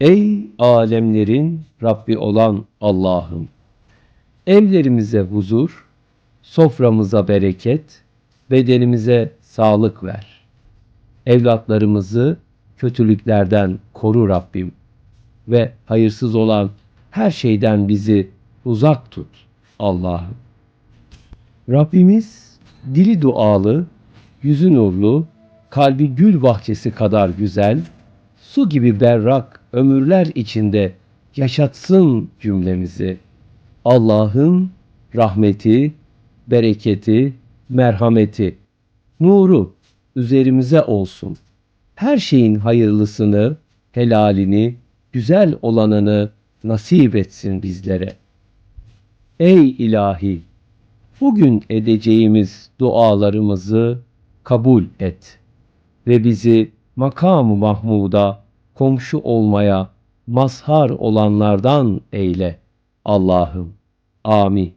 Ey alemlerin Rabbi olan Allah'ım! Evlerimize huzur, soframıza bereket, bedenimize sağlık ver. Evlatlarımızı kötülüklerden koru Rabbim ve hayırsız olan her şeyden bizi uzak tut Allah'ım. Rabbimiz dili dualı, yüzü nurlu, kalbi gül bahçesi kadar güzel, su gibi berrak ömürler içinde yaşatsın cümlemizi. Allah'ın rahmeti, bereketi, merhameti, nuru üzerimize olsun. Her şeyin hayırlısını, helalini, güzel olanını nasip etsin bizlere. Ey ilahi! Bugün edeceğimiz dualarımızı kabul et ve bizi makam-ı Mahmud'a komşu olmaya mazhar olanlardan eyle. Allah'ım. Amin.